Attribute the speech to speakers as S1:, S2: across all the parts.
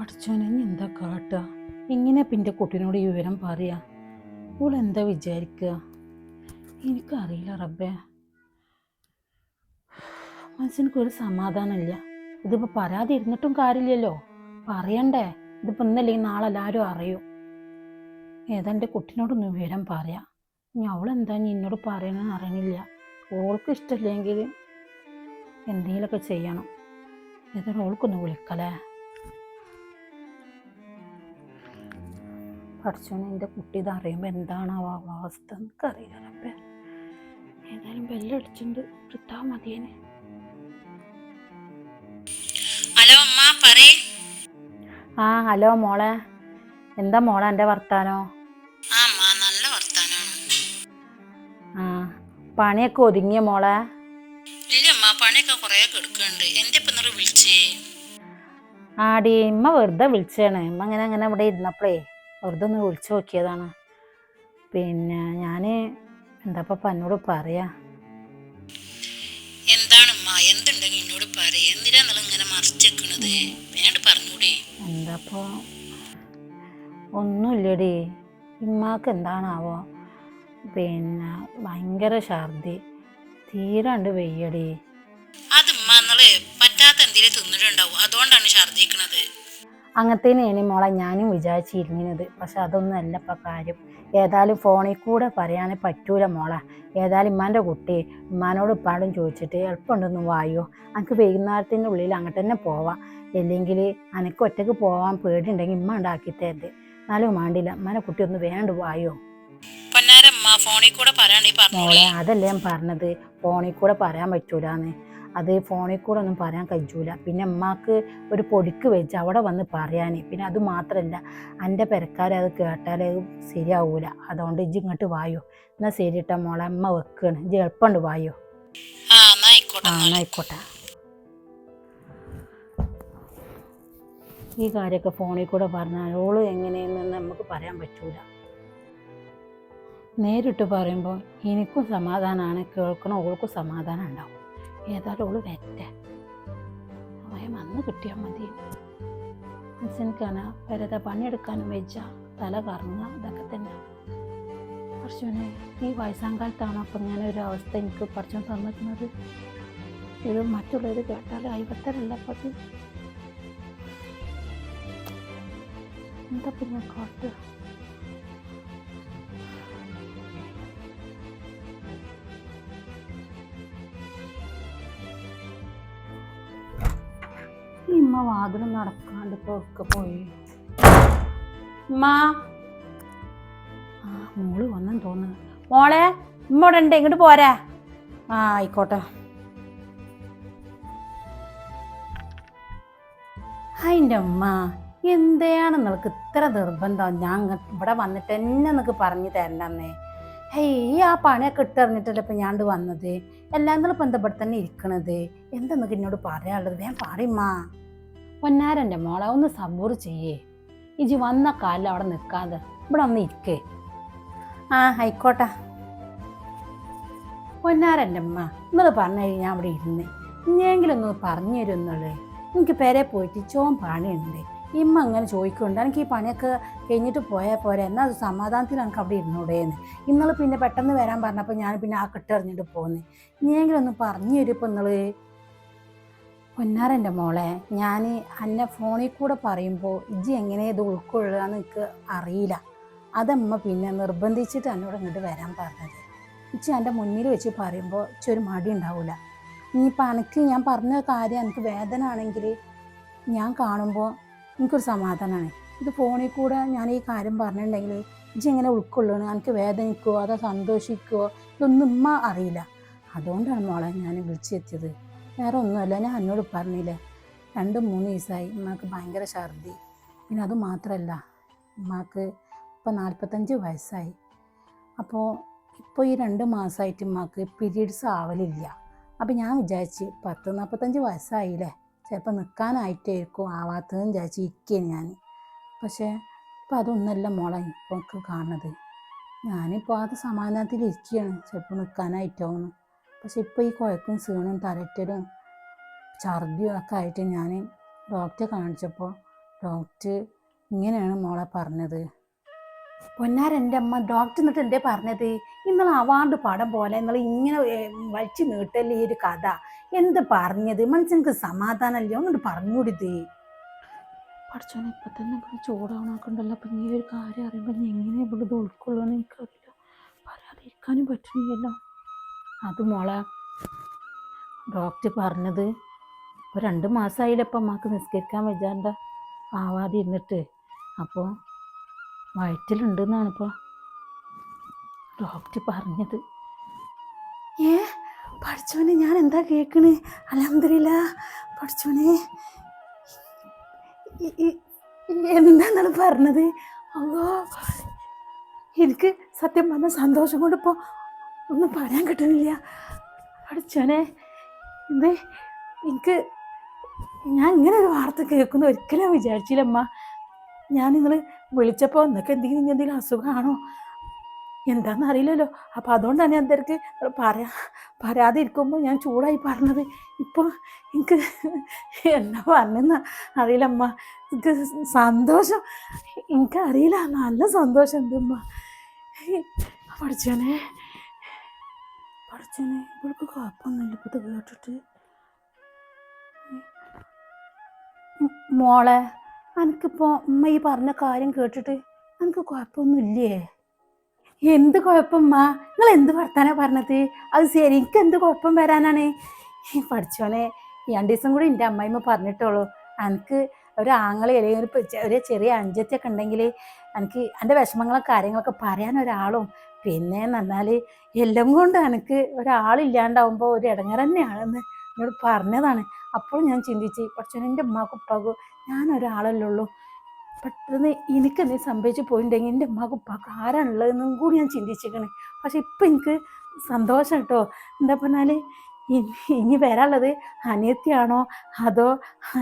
S1: പഠിച്ചോനെ എന്താ കാട്ടുക? എങ്ങനെ പിന്നെ കുട്ടീനോട് ഈ വിവരം പറയാ. ഓൾ എന്താ വിചാരിക്കുക? എനിക്കറിയില്ല റബ്ബേ. മനസ്സിനൊരു സമാധാനമില്ല. ഇതിപ്പോൾ പരാതി ഇരുന്നിട്ടും കാര്യമില്ലല്ലോ. പറയണ്ടേ? ഇതിപ്പോൾ ഇന്നല്ലെങ്കിൽ നാളെ എല്ലാവരും അറിയും. ഏതാ എന്റെ കുട്ടീനോടൊന്ന് വിവരം പറയാം. ഇനി അവളെന്താ ഇനി എന്നോട് പറയണമെന്ന് അറിയണില്ല. ഓൾക്ക് ഇഷ്ടമില്ലെങ്കിൽ എന്തെങ്കിലുമൊക്കെ ചെയ്യണം. ഏതായാലും ഓൾക്കൊന്ന് വിളിക്കലേ. പഠിച്ചോനെ എന്റെ കുട്ടി ഇത് അറിയുമ്പോൾ എന്താണ് ആ അവസ്ഥ എനിക്കറിയില്ല റബ്ബേ. ഏതായാലും ബെല്ലടിച്ചിട്ടുണ്ട്. കിട്ടാൻ മതിയേനെ.
S2: ഹലോ അമ്മ പറയേ.
S1: ആ ഹലോ മോളെ. എന്താ മോളെ എന്റെ വർത്താനോ?
S2: ആ അമ്മ നല്ല വർത്താനാണ്.
S1: ആ പണിയൊക്കെ ഒതുങ്ങിയ മോളെ?
S2: ഇല്ല അമ്മ പണിയൊക്കെ കുറേ കെടുക്കുന്നുണ്ട്. എന്റെ ഇപ്പൊ നിറ വിളിച്ചേ?
S1: ആടി ഇമ്മ വെറുതെ വിളിച്ചാണ് ഇമ്മ അങ്ങനെ അങ്ങനെ ഇവിടെ ഇരുന്നപ്പോഴേ വെറുതെ ഒന്ന് വിളിച്ചു നോക്കിയതാണ്. പിന്നെ ഞാൻ എന്താ ഇപ്പം എന്നോട് പറയാ?
S2: എന്താണ് അമ്മ എന്തുണ്ടെങ്കിൽ എന്നോട് പറയേ. എന്തിനാ നിങ്ങൾ ഇങ്ങനെ മറിച്ചേക്കണത് വേണ്ട പറഞ്ഞൂടെ.
S1: എന്താപ്പോ ഒന്നുമില്ലടി. ഇമ്മാക്ക് എന്താണാവോ? പിന്നെ ഭയങ്കര ഛർദി. തീരാണ്ട് വെയ്യടി
S2: അത് ഉമ്മ നിങ്ങൾ പറ്റാത്ത എന്തെങ്കിലും തിന്നിട്ടുണ്ടാവും അതുകൊണ്ടാണ് ഛർദ്ദിക്കണത്.
S1: അങ്ങനത്തേനെയാണ് മോളെ ഞാനും വിചാരിച്ചിരുന്നത്. പക്ഷെ അതൊന്നും അല്ല ഇപ്പം കാര്യം. ഏതായാലും ഫോണിൽ കൂടെ പറയാനേ പറ്റൂല മോളെ. ഏതായാലും ഇമ്മാന്റെ കുട്ടി ഉമ്മാനോട് ഇപ്പാടും ചോദിച്ചിട്ട് എളുപ്പമുണ്ടൊന്നും വായോ. എനിക്ക് വൈകുന്നേരത്തിന്റെ ഉള്ളിൽ അങ്ങോട്ട് തന്നെ പോവാം. അല്ലെങ്കിൽ എനിക്ക് ഒറ്റയ്ക്ക് പോവാൻ പേടിയുണ്ടെങ്കിൽ ഇമ്മ ഉണ്ടാക്കി തരരുത് എന്നാലും വേണ്ടില്ല. ഉമ്മാനെ കുട്ടി ഒന്ന് വേണ്ട വായോ. മോളെ അതല്ലേ ഞാൻ പറഞ്ഞത്. ഫോണിൽ കൂടെ പറയാൻ പറ്റൂലെന്ന്. അത് ഫോണിൽ കൂടെ ഒന്നും പറയാൻ കഴിയൂല. പിന്നെ അമ്മയ്ക്ക് ഒരു പൊടിക്ക് വെച്ച് അവിടെ വന്ന് പറയാൻ പിന്നെ അത് മാത്രമല്ല എന്റെ പെരക്കാരെ അത് കേട്ടാൽ ശരിയാവൂല. അതുകൊണ്ട് ഇജ്ജ് ഇങ്ങോട്ട് വായോ. എന്നാൽ ശരിട്ടാ മോളെ അമ്മ വെക്കാണ്. ഇജ്ജ് എളുപ്പമുണ്ട് വായോ.
S2: ആ ആയിക്കോട്ടെ.
S1: ഈ കാര്യമൊക്കെ ഫോണിൽ കൂടെ പറഞ്ഞാൽ ഓൾ എങ്ങനെയെന്ന് നമുക്ക് പറയാൻ പറ്റൂല. നേരിട്ട് പറയുമ്പോൾ എനിക്കും സമാധാനമാണ് കേൾക്കണം ഓൾക്കും സമാധാനം ഉണ്ടാവും. ഏതായാലും ഓൾ വരട്ടെ. അവയെ വന്ന് കിട്ടിയാൽ മതി. മനസ്സിനിക്കാണ് വെറുതെ പണിയെടുക്കാനും വെച്ച തല കറങ്ങുക ഇതൊക്കെ തന്നെ. കുറച്ചുനെ ഈ വയസ്സാം കാലത്താണോ അപ്പം ഇങ്ങനെ ഒരു അവസ്ഥ എനിക്ക് പറിച്ചു തന്നിരിക്കുന്നത്? ഇത് മറ്റുള്ളവർ കേട്ടാൽ അയവത്തരല്ല അപ്പം. എന്താ പിന്നെ കാട്ട്? ഈ വാതിൽ നടക്കാണ്ട് ഇപ്പൊ ഒക്കെ പോയി. മാ ആ മോൾ വന്നെന്ന് തോന്നുന്നു. മോളെ ഉമ്മ ഇവിടെ ഉണ്ട്. ഇങ്ങോട്ട് പോരാ. ആ ആയിക്കോട്ടെ. അതിന്റെ അമ്മ എന്തെയാണ് നിങ്ങൾക്ക് ഇത്ര നിർബന്ധം? ഞാൻ ഇവിടെ വന്നിട്ട് എന്നെ നിനക്ക് പറഞ്ഞു തരണ്ടന്നേ ഹേയ് ഈ ആ പണിയൊക്കെ ഇട്ടെറിഞ്ഞിട്ടല്ലേ ഇപ്പം ഞാണ്ട് വന്നത്? എല്ലാം നിങ്ങളിപ്പോൾ എന്താ ഇവിടെ തന്നെ ഇരിക്കണത്? എന്താ നിങ്ങൾക്ക് എന്നോട് പറയാനുള്ളത്? വേഗം പറയുമ്മാ പൊന്നാരന്റെ മോളെ ഒന്ന് സബൂർ ചെയ്യേ. ഇജി വന്ന കാലിൽ അവിടെ നിൽക്കാതെ ഇവിടെ ഒന്ന് ഇരിക്കേ. ആ ആയിക്കോട്ടെ. പൊന്നാരന്റെ അമ്മ നിങ്ങൾ പറഞ്ഞു കഴിഞ്ഞാൽ അവിടെ ഇരുന്ന്. ഇനിയെങ്കിലും ഒന്ന് പറഞ്ഞു തരുന്നുള്ളേ എനിക്ക് പേരെ പോയിട്ട് ചോം പണിയുണ്ട്. ഇമ്മ അങ്ങനെ ചോദിക്കുന്നുണ്ട് എനിക്ക് ഈ പണിയൊക്കെ കഴിഞ്ഞിട്ട് പോയാൽ പോരെ? എന്നാൽ അത് സമാധാനത്തിൽ എനിക്ക് അവിടെ ഇരുന്നൂടേന്ന്. ഇന്നലെ പിന്നെ പെട്ടെന്ന് വരാൻ പറഞ്ഞപ്പോൾ ഞാൻ പിന്നെ ആ കെട്ടെറിഞ്ഞിട്ട് പോകുന്നത് ഇനിയെങ്കിലും ഒന്ന് പറഞ്ഞു തരും ഇപ്പം നിങ്ങൾ പൊന്നാരന്റെ മോളെ ഞാൻ അന്നെ ഫോണിൽ കൂടെ പറയുമ്പോൾ ഇജ്ജി എങ്ങനെ ഇത് ഉൾക്കൊള്ളുക എന്ന് എനിക്ക് അറിയില്ല. അതമ്മ പിന്നെ നിർബന്ധിച്ചിട്ട് എന്നോട് ഇങ്ങോട്ട് വരാൻ പറഞ്ഞത്. ഇച്ചി എന്റെ മുന്നിൽ വെച്ച് പറയുമ്പോൾ ഇച്ചി ഒരു മടി ഉണ്ടാവില്ല ഇനിയിപ്പോൾ എനിക്ക് ഞാൻ പറഞ്ഞ കാര്യം എനിക്ക് വേദന ആണെങ്കിൽ ഞാൻ കാണുമ്പോൾ എനിക്കൊരു സമാധാനമാണ് ഇത് ഫോണിൽ കൂടെ ഞാൻ ഈ കാര്യം പറഞ്ഞിട്ടുണ്ടെങ്കിൽ ഇജ്ജി എങ്ങനെ ഉൾക്കൊള്ളണം എനിക്ക് വേദനിക്കുമോ അതോ സന്തോഷിക്കുമോ ഇതൊന്നും ഉമ്മ അറിയില്ല. അതുകൊണ്ടാണ് മോളെ ഞാൻ വിളിച്ചെത്തിയത്. വേറെ ഒന്നുമല്ല ഞാൻ എന്നോട് പറഞ്ഞില്ലേ രണ്ട് മൂന്ന് ദിവസമായി ഉമ്മക്ക് ഭയങ്കര ഛർദി. പിന്നെ അത് മാത്രമല്ല ഉമ്മാക്ക് ഇപ്പോൾ നാൽപ്പത്തഞ്ച് വയസ്സായി. അപ്പോൾ ഇപ്പോൾ ഈ രണ്ട് മാസമായിട്ട് ഉമ്മാക്ക് പീരീഡ്സ് ആവലില്ല. അപ്പോൾ ഞാൻ വിചാരിച്ച് പത്ത് നാൽപ്പത്തഞ്ച് വയസ്സായില്ലേ ചിലപ്പോൾ നിൽക്കാനായിട്ടായിരിക്കും ആവാത്തതെന്ന് വിചാരിച്ച് ഇരിക്കുകയാണ് ഞാൻ. പക്ഷേ ഇപ്പം അതൊന്നല്ല മോളെ ഇപ്പോൾ കാണുന്നത്. ഞാനിപ്പോൾ അത് സമാധാനത്തിൽ ഇരിക്കുകയാണ് ചിലപ്പോൾ നിൽക്കാനായിട്ടാവുന്നു പക്ഷെ ഇപ്പോൾ ഈ കുഴക്കും സീണും തലറ്റലും ഛർദിയും ഒക്കെ ആയിട്ട് ഞാൻ ഡോക്ടറെ കാണിച്ചപ്പോൾ ഡോക്ടർ ഇങ്ങനെയാണ് മോളെ പറഞ്ഞത്. പൊന്നാര എന്റെ അമ്മ ഡോക്ടർ എന്നിട്ട് എന്തേ പറഞ്ഞത്? ഇന്നലെ അവാർഡ് പടം പോലെ നിങ്ങൾ ഇങ്ങനെ വലിച്ചു നീട്ടല്ലേ ഈ ഒരു കഥ? എന്ത് പറഞ്ഞത്? മനസ്സിനക്ക് സമാധാനമല്ലേ ഒന്നുകൊണ്ട് പറഞ്ഞുകൂടിത്
S3: പഠിച്ചോനെ ഇപ്പം തന്നെ ഇവിടെ ചൂടാവണാക്കണ്ടല്ലോ. അപ്പം ഈ ഒരു കാര്യം അറിയുമ്പോൾ ഞാൻ എങ്ങനെ ഇവിടെ ഉൾക്കൊള്ളുമെന്ന് എനിക്കറിയില്ല. പറയാതിരിക്കാനും പറ്റുന്നില്ലല്ലോ.
S1: അത് മോളെ ഡോക്ടർ പറഞ്ഞത് ഇപ്പോൾ രണ്ട് മാസമായില്ല ഇപ്പം അമ്മയ്ക്ക് നിസ്കരിക്കാൻ വെച്ചാണ്ട ആവാതെ ഇരുന്നിട്ട് അപ്പോൾ വയറ്റിലുണ്ടെന്നാണ് ഇപ്പോൾ ഡോക്ടർ പറഞ്ഞത്. ഏ പഠിച്ചോനെ ഞാൻ എന്താ കേൾക്കണേ അലഹമില്ല പഠിച്ചോനെ എന്താന്നാണ് പറഞ്ഞത്? അല്ലോ എനിക്ക് സത്യം പറഞ്ഞ സന്തോഷം കൊണ്ട് ഒന്നും പറയാൻ കിട്ടുന്നില്ല. പഠിച്ചോനെ ഇത് എനിക്ക് ഞാൻ ഇങ്ങനെ ഒരു വാർത്ത കേൾക്കുന്ന ഒരിക്കലും വിചാരിച്ചില്ല അമ്മ. ഞാൻ നിങ്ങൾ വിളിച്ചപ്പോൾ എന്നൊക്കെ എന്തെങ്കിലും ഇനി എന്തെങ്കിലും അസുഖമാണോ എന്താണെന്ന് അറിയില്ലല്ലോ. അപ്പോൾ അതുകൊണ്ടാണ് ഞാൻ എന്തൊക്കെ പറയാ പറയാതെ ഇരിക്കുമ്പോൾ ഞാൻ ചൂടായി പറഞ്ഞത്. ഇപ്പോൾ എനിക്ക് എന്നാ പറഞ്ഞെന്ന് അറിയില്ല അമ്മ. എനിക്ക് സന്തോഷം എനിക്കറിയില്ല. നല്ല സന്തോഷം എന്തുമ്മ പഠിച്ചോനെ പഠിച്ചോനെ ഇവൾക്ക് കുഴപ്പമൊന്നുമില്ല ഇപ്പം കേട്ടിട്ട് മോളെ എനിക്കിപ്പോൾ ഉമ്മ ഈ പറഞ്ഞ കാര്യം കേട്ടിട്ട് എനിക്ക് കുഴപ്പമൊന്നുമില്ലേ എന്ത് കുഴപ്പമ്മ നിങ്ങൾ എന്ത് വർത്താനാ പറഞ്ഞത് അത് ശരി എനിക്ക് എന്ത് കുഴപ്പം വരാനാണ് പഠിച്ചോനെ രണ്ട് ദിവസം കൂടി എന്റെ അമ്മായിമ്മ പറഞ്ഞിട്ടുള്ളൂ എനിക്ക് ഒരു ആങ്ങളെ അല്ലെങ്കിൽ ഒരു ഒരു ചെറിയ അഞ്ചത്തിയൊക്കെ ഉണ്ടെങ്കിൽ എനിക്ക് എന്റെ വിഷമങ്ങളും കാര്യങ്ങളൊക്കെ പറയാൻ ഒരാളും പിന്നെ എന്നാൽ എല്ലാം കൊണ്ട് എനിക്ക് ഒരാളില്ലാണ്ടാവുമ്പോൾ ഒരു ഇടങ്ങർ തന്നെയാണെന്ന് എന്നോട് പറഞ്ഞതാണ്. അപ്പോൾ ഞാൻ ചിന്തിച്ച് പക്ഷേ എന്റെ ഉമ്മാക്കും ഉപ്പാക്കും ഞാൻ ഒരാളല്ലേ പെട്ടെന്ന് എനിക്ക് എന്തെങ്കിലും സംഭവിച്ചു പോയിട്ടുണ്ടെങ്കിൽ എന്റെ ഉമ്മാക്കും ഉപ്പാക്കും ആരാണുള്ളതെന്നും കൂടി ഞാൻ ചിന്തിച്ചിരിക്കണേ പക്ഷെ ഇപ്പം എനിക്ക് സന്തോഷം കേട്ടോ. എന്താ പറഞ്ഞാൽ ഇനി വരാനുള്ളത് അനിയത്തിയാണോ അതോ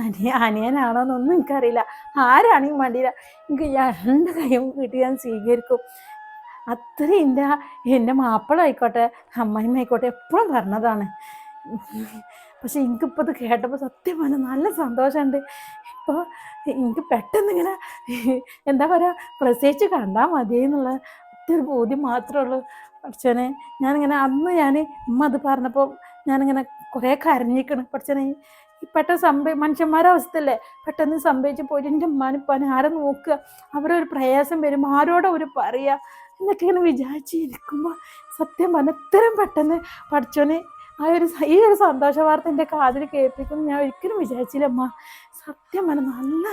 S1: അനിയ അനിയനാണോ എന്നൊന്നും എനിക്കറിയില്ല. ആരാണെങ്കിലും വേണ്ടിയില്ല. എനിക്ക് രണ്ട് കൈയും കിട്ടി ഞാൻ സ്വീകരിക്കും. അത്രയും എന്റെ എന്റെ മാപ്പിളായിക്കോട്ടെ അമ്മായിമ്മ ആയിക്കോട്ടെ എപ്പോഴും പറഞ്ഞതാണ്. പക്ഷെ എനിക്കിപ്പോൾ ഇത് കേട്ടപ്പോൾ സത്യം പറഞ്ഞാൽ നല്ല സന്തോഷമുണ്ട്. ഇപ്പോൾ എനിക്ക് പെട്ടെന്ന് ഇങ്ങനെ എന്താ പറയുക പ്രസവിച്ച് കണ്ടാൽ മതി എന്നുള്ള ഒത്തിരി ബോധ്യം മാത്രമേ ഉള്ളൂ. പഠിച്ചോനെ ഞാനിങ്ങനെ അന്ന് ഞാൻ ഉമ്മ അത് പറഞ്ഞപ്പോൾ ഞാനിങ്ങനെ കുറേ കരഞ്ഞിക്കണം പഠിച്ചോനെ പെട്ടെന്ന് സംഭവ മനുഷ്യന്മാരുടെ അവസ്ഥയല്ലേ? പെട്ടെന്ന് സംഭവിച്ച് പോയിട്ട് എന്റെ ഉമ്മാനും ഉപ്പാനും ആരെ നോക്കുക? അവരൊരു പ്രയാസം വരും ആരോടാ ഒരു പറയുക എന്നൊക്കെ ഇങ്ങനെ വിചാരിച്ച് ഇരിക്കുമ്പോൾ സത്യം പറഞ്ഞ പെട്ടെന്ന് പഠിച്ചോനെ ആ ഒരു ഈ ഒരു സന്തോഷ വാർത്ത എന്റെ കാതിൽ കേൾപ്പിക്കുന്നു ഞാൻ ഒരിക്കലും വിചാരിച്ചില്ലമ്മ സത്യം മന നല്ല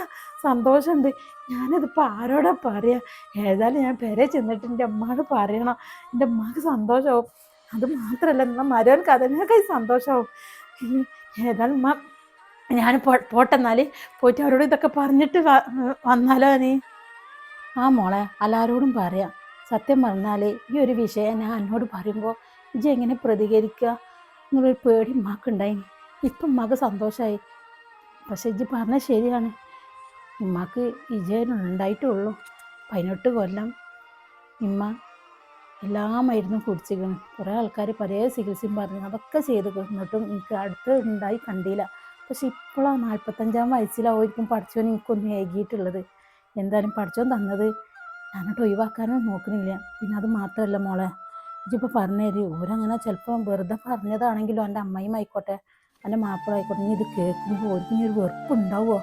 S1: സന്തോഷമുണ്ട്. ഞാനതിപ്പോൾ ആരോടാ പറയുക ഏതായാലും ഞാൻ പെരെ ചെന്നിട്ട് എന്റെ അമ്മയോട് പറയണം. എന്റെ അമ്മയ്ക്ക് സന്തോഷമാവും അത് മാത്രമല്ല എന്നാൽ മരോൻ കഥനൊക്കെ സന്തോഷമാവും. ഏതായാലും അമ്മ ഞാൻ പോട്ടെന്നാൽ പോയിട്ട് അവരോട് ഇതൊക്കെ പറഞ്ഞിട്ട് വന്നാലോ നീ? ആ മോളെ എല്ലാവരോടും പറയാം. സത്യം പറഞ്ഞാൽ ഈ ഒരു വിഷയം ഞാൻ എന്നോട് പറയുമ്പോൾ ഇജ്ജ് എങ്ങനെ പ്രതികരിക്കുക എന്നുള്ളൊരു പേടി മാക്കുണ്ടായി ഇപ്പം ഉമ്മാക്ക് സന്തോഷമായി പക്ഷെ ഇജ്ജ് പറഞ്ഞാൽ ശരിയാണ്. ഉമ്മാക്ക് ഇജയുണ്ടായിട്ടുള്ളൂ പതിനെട്ട് കൊല്ലം ഇമ്മ എല്ലാ മരുന്നും കുടിച്ചിരിക്കണം. കുറേ ആൾക്കാർ പല ചികിത്സയും പറഞ്ഞു. അതൊക്കെ ചെയ്ത് എന്നിട്ടും എനിക്ക് അടുത്ത് ഉണ്ടായി കണ്ടില്ല. പക്ഷെ ഇപ്പോഴാണ് നാൽപ്പത്തഞ്ചാം വയസ്സിലായിരിക്കും പഠിച്ചോൻ എനിക്കൊന്നും ഏകിയിട്ടുള്ളത്. എന്തായാലും പഠിച്ചോൻ തന്നത് ഞാനോട്ട് ഒഴിവാക്കാനോ നോക്കുന്നില്ല പിന്നെ അത് മാത്രമല്ല മോളെ. ഇജിപ്പോൾ പറഞ്ഞു തരും. ഓരങ്ങനെ ചിലപ്പോൾ വെറുതെ പറഞ്ഞതാണെങ്കിലും എന്റെ അമ്മയും ആയിക്കോട്ടെ എന്റെ മാപ്പിള ആയിക്കോട്ടെ ഇനി ഇത് കേൾക്കുമ്പോൾ ഓർക്ക് ഇനി ഒരു വെറുപ്പുണ്ടാവുമോ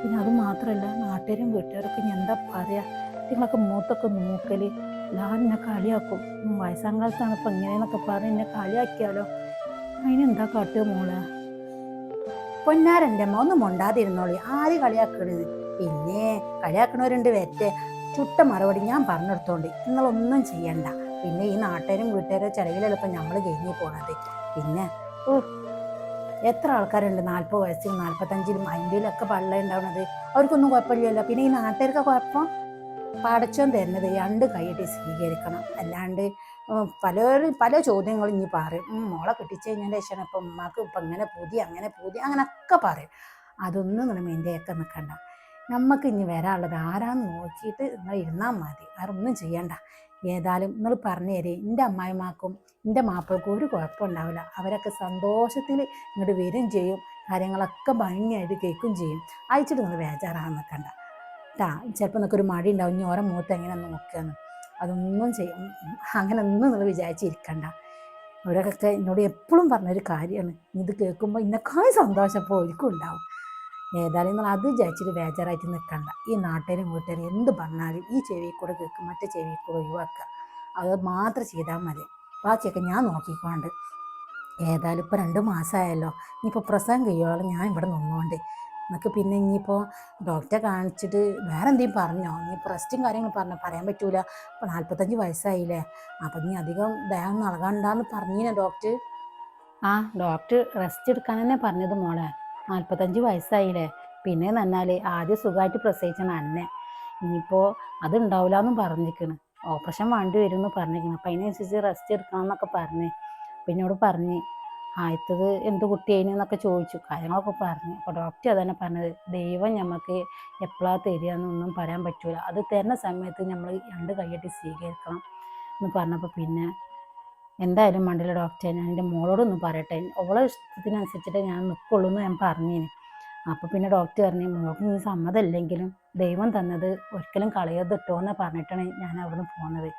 S1: പിന്നെ അത് മാത്രമല്ല നാട്ടുകാരും വീട്ടുകാരൊക്കെ ഇനി എന്താ പറയുക നിങ്ങളൊക്കെ മൂത്തൊക്കെ നോക്കൽ എല്ലാവരും എന്നെ കളിയാക്കും. വയസ്സാം കാലത്താണ് ഇപ്പം ഇങ്ങനെയെന്നൊക്കെ പറഞ്ഞ് എന്നെ കളിയാക്കിയാലോ? അതിനെന്താ കാട്ടുക മോളെ? പൊന്നാരന്റെ അമ്മ ഒന്നും മുണ്ടാതിരുന്നോളി. ആര് കളിയാക്കണത്. പിന്നെ കളിയാക്കണവരുണ്ട് വരട്ടെ. ചുട്ട മറുപടി ഞാൻ പറഞ്ഞെടുത്തോണ്ട് നിങ്ങളൊന്നും ചെയ്യണ്ട. പിന്നെ ഈ നാട്ടുകാരും വീട്ടുകാരും ചിലവിലെളുപ്പം നമ്മൾ കഴിഞ്ഞു പോണത്. പിന്നെ ഓ എത്ര ആൾക്കാരുണ്ട്? നാൽപ്പത് വയസ്സിലും നാൽപ്പത്തഞ്ചിലും അൻപതിലൊക്കെ പള്ള ഉണ്ടാവുന്നത് അവർക്കൊന്നും കുഴപ്പമില്ലല്ലോ. പിന്നെ ഈ നാട്ടുകാർക്ക് കുഴപ്പം? പടച്ചോൻ തരുന്നത് രണ്ട് കൈയിട്ട് സ്വീകരിക്കണം. അല്ലാണ്ട് പല പലരും പല ചോദ്യങ്ങളും ഇനി പറയും. മോളെ കിട്ടിച്ചു കഴിഞ്ഞാൽ ശേഷം ഇപ്പം ഉമ്മാക്ക് ഇപ്പം ഇങ്ങനെ പൂതി അങ്ങനെ പൂതി അങ്ങനെയൊക്കെ പറയും. അതൊന്നും നിങ്ങൾ മെന്റെയൊക്കെ നിൽക്കണ്ട നമുക്ക് ഇനി വരാനുള്ളത് ആരാന്ന് നോക്കിയിട്ട് നിങ്ങൾ ഇരുന്നാൽ മതി. ഒന്നും ചെയ്യണ്ട. ഏതായാലും നിങ്ങൾ പറഞ്ഞു തരേ എന്റെ അമ്മായിമാക്കും എന്റെ മാപ്പിളക്കും ഒരു കുഴപ്പമുണ്ടാവില്ല അവരൊക്കെ സന്തോഷത്തിൽ ഇങ്ങോട്ട് വരും ചെയ്യും. കാര്യങ്ങളൊക്കെ ഭംഗിയായിട്ട് കേൾക്കും ചെയ്യും. അയച്ചിട്ട് നിങ്ങൾ വേജാറാകാൻ നിൽക്കണ്ട കേട്ടാ ചിലപ്പോൾ നിങ്ങൾക്ക് ഒരു മടി ഉണ്ടാവും. ഇനി ഓരോ മുഖത്ത് എങ്ങനെ നോക്കുകയെന്ന് അതൊന്നും ചെയ്യും അങ്ങനെ ഒന്നും നിങ്ങൾ വിചാരിച്ചിരിക്കണ്ട. അവരൊക്കെ എന്നോട് എപ്പോഴും പറഞ്ഞൊരു കാര്യമാണ് ഇത് കേൾക്കുമ്പോൾ ഇന്നേക്കാൾ സന്തോഷം ഇപ്പോൾ ഒരിക്കും ഉണ്ടാവും. ഏതായാലും നിങ്ങൾ അത് വിചാരിച്ചിട്ട് ബേജാറായിട്ട് നിൽക്കണ്ട ഈ നാട്ടുകാരും വീട്ടുകാരും എന്ത് പറഞ്ഞാലും ഈ ചെവി കൂടെ കേൾക്കും മറ്റേ ചെവി കൂടെ ഒഴിവാക്കുക. അത് മാത്രം ചെയ്താൽ മതി. ബാക്കിയൊക്കെ ഞാൻ നോക്കിക്കൊണ്ട് ഏതായാലും ഇപ്പോൾ രണ്ട് മാസമായല്ലോ ഇനിയിപ്പോൾ പ്രസവം കഴിയുമോളം ഞാൻ ഇവിടെ നിന്നുകൊണ്ട് നിങ്ങൾക്ക് പിന്നെ ഇനിയിപ്പോൾ ഡോക്ടറെ കാണിച്ചിട്ട് വേറെ എന്തെങ്കിലും പറഞ്ഞോ ഇനി റെസ്റ്റും കാര്യങ്ങളും പറഞ്ഞോ? പറയാൻ പറ്റൂല. ഇപ്പോൾ നാൽപ്പത്തഞ്ച് വയസ്സായില്ലേ. അപ്പം ഇനി അധികം ദേഹം നൽകണ്ടെന്ന് പറഞ്ഞിനെ ഡോക്ടർ ആ ഡോക്ടർ റെസ്റ്റ് എടുക്കാൻ തന്നെ പറഞ്ഞത് മോളെ. നാൽപ്പത്തഞ്ച് വയസ്സായില്ലേ? പിന്നെ പറഞ്ഞാൽ ആദ്യം സുഖമായിട്ട് പ്രസവിച്ചാണ് അന്നെ. ഇനിയിപ്പോൾ അത് ഉണ്ടാവില്ല എന്നും പറഞ്ഞിരിക്കണ്. ഓപ്പറേഷൻ വേണ്ടി വരും എന്ന് പറഞ്ഞിരിക്കണം. അപ്പം അതിനനുസരിച്ച് റെസ്റ്റ് എടുക്കണം എന്നൊക്കെ പറഞ്ഞ്. അപ്പം എന്നോട് പറഞ്ഞ് ആദ്യത്തത് എന്ത് കുട്ടിയേനു എന്നൊക്കെ ചോദിച്ചു. കാര്യങ്ങളൊക്കെ പറഞ്ഞു. അപ്പോൾ ഡോക്ടർ അതന്നെ പറഞ്ഞത് ദൈവം നമുക്ക് എപ്പോഴാണ് തരിക എന്നൊന്നും പറയാൻ പറ്റൂല. അത് തരുന്ന സമയത്ത് നമ്മൾ രണ്ട് കൈയ്യട്ടി സ്വീകരിക്കണം എന്ന് പറഞ്ഞപ്പോൾ പിന്നെ എന്തായാലും മണ്ടിലെ ഡോക്ടറെ ഞാൻ എന്റെ മോളോടൊന്ന് പറയട്ടെ. ഓളെ ഇഷ്ടത്തിനനുസരിച്ചിട്ട് ഞാൻ നിൽക്കുള്ളൂ എന്ന് ഞാൻ പറഞ്ഞേനെ. അപ്പോൾ പിന്നെ ഡോക്ടർ പറഞ്ഞു മോൾക്ക് നീ സമ്മതമില്ലെങ്കിലും ദൈവം തന്നത് ഒരിക്കലും കളയരുത് എന്ന് പറഞ്ഞിട്ടാണ് ഞാൻ അവിടുന്ന് പോകുന്നത്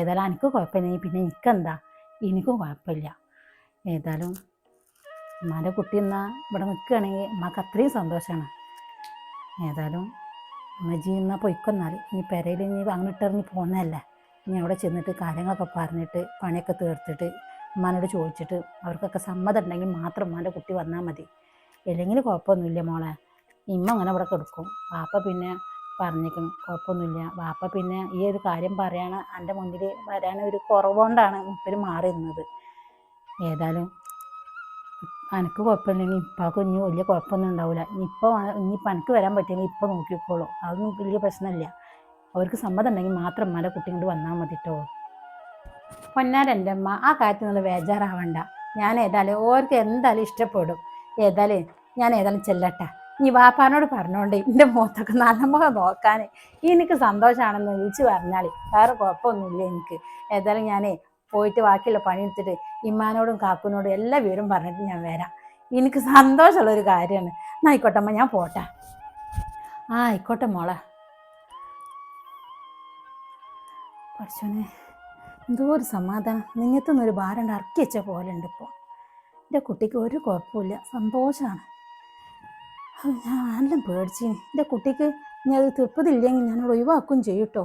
S1: ഏതായാലും എനിക്ക് കുഴപ്പമില്ല. പിന്നെ എനിക്കെന്താ എനിക്കും കുഴപ്പമില്ല. ഏതായാലും ഉമ്മാന്റെ കുട്ടി എന്നാൽ ഇവിടെ നിൽക്കുകയാണെങ്കിൽ ഉമ്മക്ക് അത്രയും സന്തോഷമാണ് ഏതായാലും ഉമ്മജി എന്നാൽ പൊയ്ക്കൊന്നാൽ ഇനി പെരയിൽ ഇനി അങ്ങോട്ടെറിഞ്ഞ് പോകുന്നതല്ലേ ഇനി അവിടെ ചെന്നിട്ട് കാര്യങ്ങളൊക്കെ പറഞ്ഞിട്ട് പണിയൊക്കെ തീർത്തിട്ട് ഉമ്മാനോട് ചോദിച്ചിട്ട് അവർക്കൊക്കെ സമ്മതം ഉണ്ടെങ്കിൽ മാത്രം ഉമ്മാന്റെ കുട്ടി വന്നാൽ മതി. അല്ലെങ്കിൽ കുഴപ്പമൊന്നുമില്ല മോളെ. ഇമ്മ അങ്ങനെ ഇവിടെ കൊടുക്കും. വാപ്പ പിന്നെ പറഞ്ഞിരിക്കണം കുഴപ്പമൊന്നുമില്ല. വാപ്പ പിന്നെ ഈ ഒരു കാര്യം പറയാണ്. എന്റെ മുന്നിൽ വരാൻ ഒരു കുറവുകൊണ്ടാണ് മുപ്പര് മാറി നിന്നത്. ഏതായാലും എനിക്ക് കുഴപ്പമില്ലെങ്കിൽ ഇപ്പം ഇനി വലിയ കുഴപ്പമൊന്നും ഉണ്ടാവില്ല. ഇനിയിപ്പോൾ ഇനിയിപ്പോൾ എനിക്ക് വരാൻ പറ്റിയെങ്കിൽ ഇപ്പോൾ നോക്കിക്കോളൂ. അതൊന്നും വലിയ പ്രശ്നമില്ല. അവർക്ക് സമ്മതം ഉണ്ടെങ്കിൽ മാത്രം മല കുട്ടി കൊണ്ട് വന്നാൽ മതി കേട്ടോ പൊന്നാരന്റെ അമ്മ ആ കാര്യത്തിൽ നിങ്ങൾ ബേജാറാവണ്ട. ഞാൻ ഏതായാലും ഓർക്ക് എന്തായാലും ഇഷ്ടപ്പെടും. ഏതായാലും ഞാൻ ഏതായാലും ചെല്ലട്ടെ. ഈ വാപ്പാനോട് പറഞ്ഞോണ്ട് എന്റെ മുഖത്തൊക്കെ നല്ല മുഖം നോക്കാൻ. എനിക്ക് സന്തോഷമാണെന്ന് വിളിച്ച് പറഞ്ഞാൽ വേറെ കുഴപ്പമൊന്നുമില്ല എനിക്ക്. ഏതായാലും ഞാൻ പോയിട്ട് ബാക്കിയുള്ള പണിയെടുത്തിട്ട് ഇമ്മാനോടും കാക്കുനോടും എല്ലാ വിവരം പറഞ്ഞിട്ട് ഞാൻ വരാം. എനിക്ക് സന്തോഷമുള്ള ഒരു കാര്യമാണ്. എന്നാ ആയിക്കോട്ടെ അമ്മ ഞാൻ പോട്ടെ. ആ ആയിക്കോട്ടെ മോളെ. പഠിച്ചോനെ എന്തോ ഒരു സമാധാനം. നിങ്ങത്തൊന്നും ഒരു ഭാരം അർക്കിച്ച പോലെ ഉണ്ട് ഇപ്പോൾ എന്റെ കുട്ടിക്ക് ഒരു കുഴപ്പമില്ല സന്തോഷമാണ് ഞാൻ ആരെല്ലാം പേടിച്ചിന്. എന്റെ കുട്ടിക്ക് ഇനി അത് തീർപ്പതില്ലെങ്കിൽ ഞാനോട് ഒഴിവാക്കുകയും ചെയ്യട്ടോ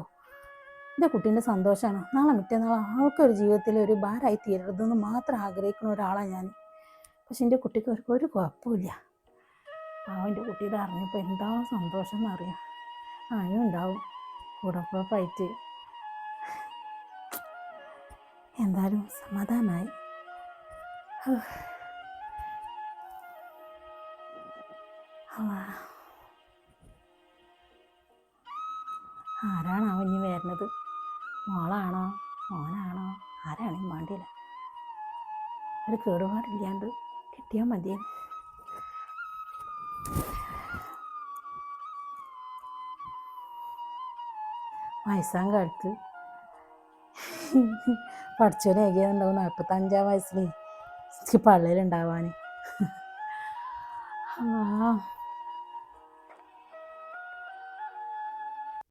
S1: എന്റെ കുട്ടീന്റെ സന്തോഷമാണ് നാളെ മറ്റന്നാൾ ആൾക്കൊരു ജീവിതത്തിൽ ഒരു ഭാരമായി തീരരുതെന്ന് മാത്രം ആഗ്രഹിക്കുന്ന ഒരാളാണ് ഞാൻ പക്ഷെ എന്റെ കുട്ടിക്ക് ഒരു ഒരു കുഴപ്പമില്ല അവന്റെ കുട്ടിയുടെ അറിഞ്ഞപ്പോൾ എന്താ സന്തോഷം എന്നറിയാം അതിനും ഉണ്ടാവും കൂടപ്പുറപ്പായിട്ട് എന്തായാലും സമാധാനമായി ആരാണോ ഇനി വരുന്നത്? മോളാണോ? മോനാണോ? ആരാണെങ്കിലും വേണ്ടിയില്ല. ഒരു കേടുപാടില്ലാണ്ട് കിട്ടിയാൽ മതി വയസ്സാം കാലത്ത് പഠിച്ചോനെ ഏകിയതുണ്ടാവും നാൽപ്പത്തഞ്ചാം വയസ്സിൽ പള്ളിയിലുണ്ടാവാൻ ആ.